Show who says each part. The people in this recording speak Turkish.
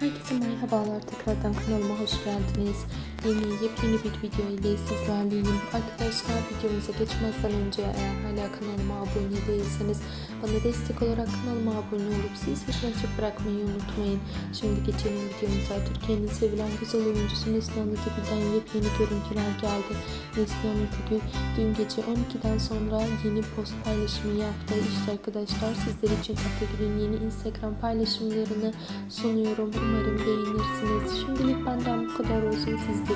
Speaker 1: Herkese merhabalar tekrardan kanalıma hoş geldiniz. Yeni yepyeni bir video ile sizlerleyim. Arkadaşlar videomuza geçmezden önce eğer hala kanalıma abone değilseniz bana destek olarak kanalıma abone olup zil sesini açıp bırakmayı unutmayın. Şimdi geçelim videomuza. Türkiye'nin sevilen güzel oyuncusu Neslihan Atıgül'den yepyeni görüntüler geldi. Neslihan Atıgül dün gece 12'den sonra yeni post paylaşımı yaptı. İşte arkadaşlar sizler için Atıgül'ün yeni Instagram paylaşımlarını sunuyorum. Umarım beğenirsiniz. Şimdilik benden bu kadar olsun. Sizlere